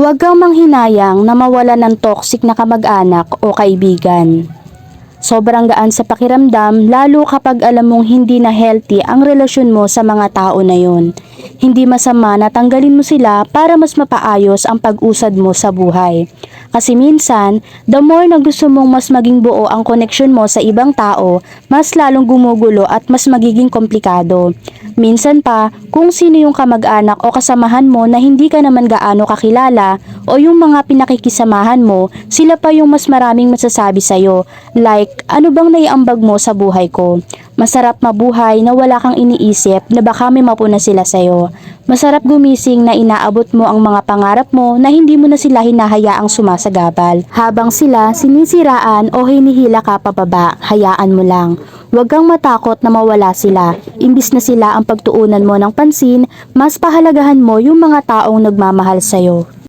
Huwag kang manghinayang na mawala ng toxic na kamag-anak o kaibigan. Sobrang gaan sa pakiramdam lalo kapag alam mong hindi na healthy ang relasyon mo sa mga tao na yon. Hindi masama na tanggalin mo sila para mas mapaayos ang pag-usad mo sa buhay. Kasi minsan, the more na gusto mong mas maging buo ang koneksyon mo sa ibang tao, mas lalong gumugulo at mas magiging komplikado. Minsan pa, kung sino yung kamag-anak o kasamahan mo na hindi ka naman gaano kakilala o yung mga pinakikisamahan mo, sila pa yung mas maraming masasabi sa'yo. Like, ano bang naiambag mo sa buhay ko? Masarap mabuhay na wala kang iniisip na baka may mapuna sila sa'yo. Masarap gumising na inaabot mo ang mga pangarap mo na hindi mo na sila hinahayaang sumasagabal. Habang sila sinisiraan o hinihila ka pababa, hayaan mo lang. Huwag kang matakot na mawala sila. Imbis na sila ang pagtuunan mo ng pansin, mas pahalagahan mo yung mga taong nagmamahal sa'yo.